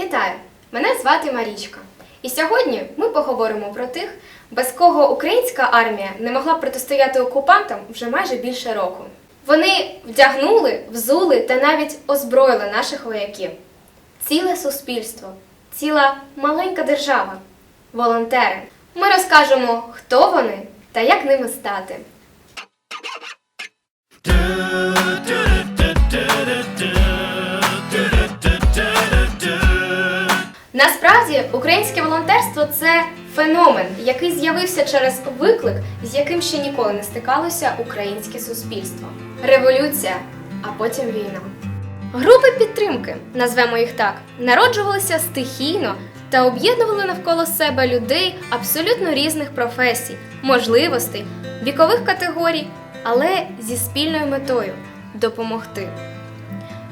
Вітаю! Мене звати Марічка. І сьогодні ми поговоримо про тих, без кого українська армія не могла протистояти окупантам вже майже більше року. Вони вдягнули, взули та навіть озброїли наших вояків. Ціле суспільство, ціла маленька держава, волонтери. Ми розкажемо, хто вони та як ними стати. Насправді, українське волонтерство це феномен, який з'явився через виклик, з яким ще ніколи не стикалося українське суспільство. Революція, а потім війна. Групи підтримки, назвемо їх так, народжувалися стихійно та об'єднували навколо себе людей абсолютно різних професій, можливостей, вікових категорій, але зі спільною метою допомогти.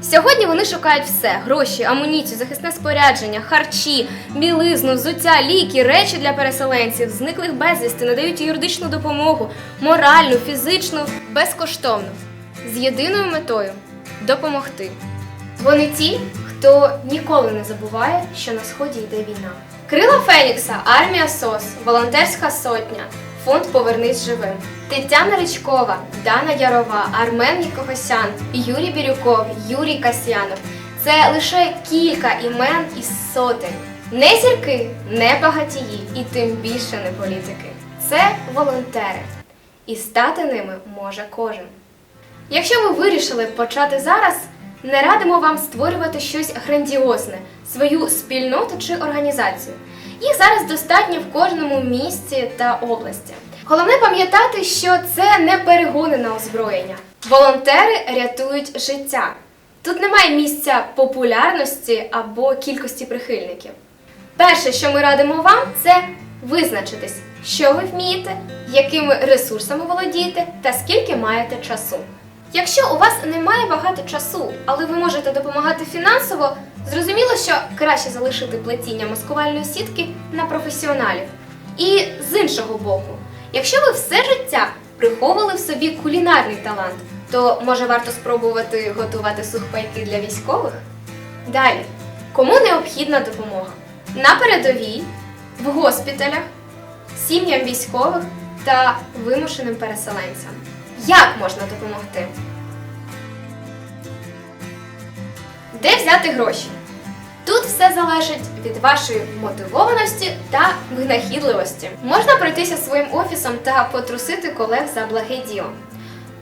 Сьогодні вони шукають все: гроші, амуніцію, захисне спорядження, харчі, білизну, взуття, ліки, речі для переселенців, зниклих безвісти, надають юридичну допомогу, моральну, фізичну, безкоштовно, з єдиною метою допомогти. Вони ті, хто ніколи не забуває, що на сході йде війна. Крила Фенікса, армія СОС, волонтерська сотня, фонд Повернись живим. Тетяна Річкова, Дана Ярова, Армен Нікогосян, Юрій Бірюков, Юрій Касьянов. Це лише кілька імен із сотень. Не зірки, не багатії і тим більше не політики. Це волонтери. І стати ними може кожен. Якщо ви вирішили почати зараз, не радимо вам створювати щось грандіозне, свою спільноту чи організацію. Їх зараз достатньо в кожному місті та області. Головне пам'ятати, що це не перегони на озброєння. Волонтери рятують життя. Тут немає місця популярності або кількості прихильників. Перше, що ми радимо вам, це визначитись, що ви вмієте, якими ресурсами володієте та скільки маєте часу. Якщо у вас немає багато часу, але ви можете допомагати фінансово, зрозуміло, що краще залишити плетіння маскувальної сітки на професіоналів. І з іншого боку, якщо ви все життя приховували в собі кулінарний талант, то може варто спробувати готувати сухпайки для військових? Далі, кому необхідна допомога? На передовій, в госпіталях, сім'ям військових та вимушеним переселенцям. Як можна допомогти? Де взяти гроші? Тут все залежить від вашої мотивованості та винахідливості. Можна пройтися своїм офісом та потрусити колег за благе діло.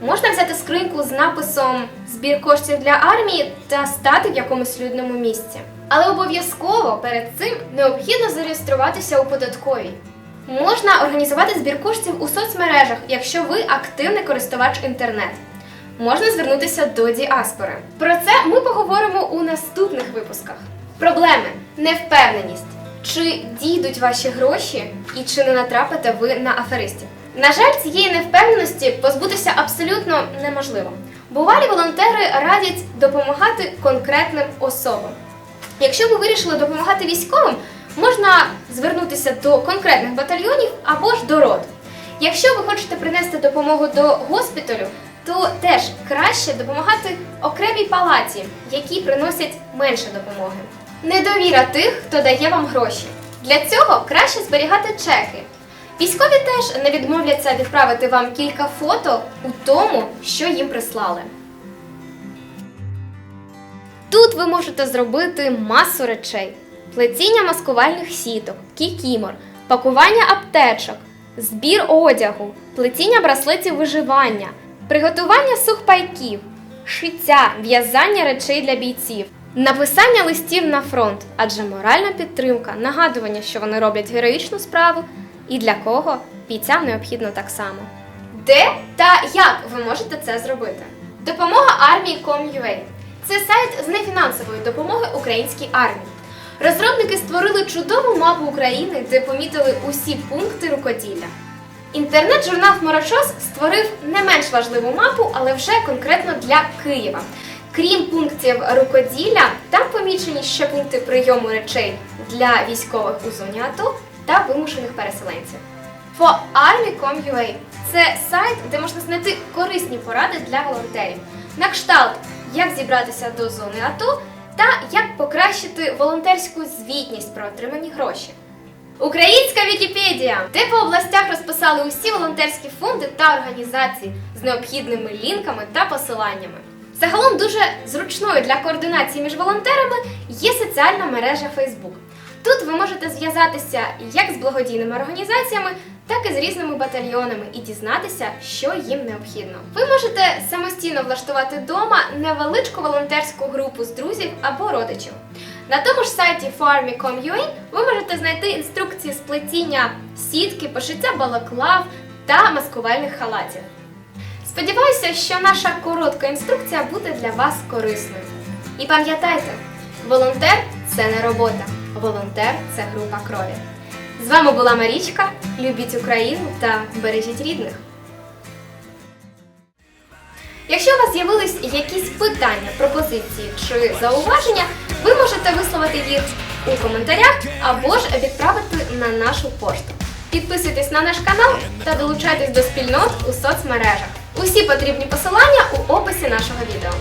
Можна взяти скриньку з написом Збір коштів для армії та стати в якомусь людному місці. Але обов'язково перед цим необхідно зареєструватися у податковій. Можна організувати збір коштів у соцмережах, якщо ви активний користувач інтернет. Можна звернутися до діаспори. Про це ми поговоримо у наступних випусках. Проблеми, невпевненість. Чи дійдуть ваші гроші і чи не натрапите ви на аферистів? На жаль, цієї невпевненості позбутися абсолютно неможливо. Бувалі волонтери радять допомагати конкретним особам. Якщо ви вирішили допомагати військовим, можна звернутися до конкретних батальйонів або ж до рот. Якщо ви хочете принести допомогу до госпіталю, то теж краще допомагати окремій палаті, які приносять менше допомоги. Недовіра тих, хто дає вам гроші. Для цього краще зберігати чеки. Військові теж не відмовляться відправити вам кілька фото у тому, що їм прислали. Тут ви можете зробити масу речей: плетіння маскувальних сіток, кікімор, пакування аптечок, збір одягу, плетіння браслетів виживання, приготування сухпайків, шиття, в'язання речей для бійців, написання листів на фронт, адже моральна підтримка, нагадування, що вони роблять героїчну справу, і для кого бійцям необхідно так само. Де та як ви можете це зробити? Допомога армії Com.ua – це сайт з нефінансової допомоги українській армії. Розробники створили чудову мапу України, де помітили усі пункти рукоділля. Інтернет-журнал Хмарочос створив не менш важливу мапу, але вже конкретно для Києва. Крім пунктів рукоділля, там помічені ще пункти прийому речей для військових у зоні АТО та вимушених переселенців. ForArmy.com.ua – це сайт, де можна знайти корисні поради для волонтерів. На кшталт, як зібратися до зони АТО та як покращити волонтерську звітність про отримані гроші. Українська Вікіпедія, де по областях розписали усі волонтерські фонди та організації з необхідними лінками та посиланнями. Загалом дуже зручною для координації між волонтерами є соціальна мережа Facebook. Тут ви можете зв'язатися як з благодійними організаціями, так і з різними батальйонами і дізнатися, що їм необхідно. Ви можете самостійно влаштувати вдома невеличку волонтерську групу з друзів або родичів. На тому ж сайті farmy.com.ua ви можете знайти інструкції з плетіння сітки, пошиття балаклав та маскувальних халатів. Сподіваюся, що наша коротка інструкція буде для вас корисною. І пам'ятайте, волонтер це не робота, волонтер це група крові. З вами була Марічка. Любіть Україну та бережіть рідних. Якщо у вас з'явились якісь питання, пропозиції чи зауваження, ви можете висловити їх у коментарях або ж відправити на нашу пошту. Підписуйтесь на наш канал та долучайтесь до спільнот у соцмережах. Усі потрібні посилання у описі нашого відео.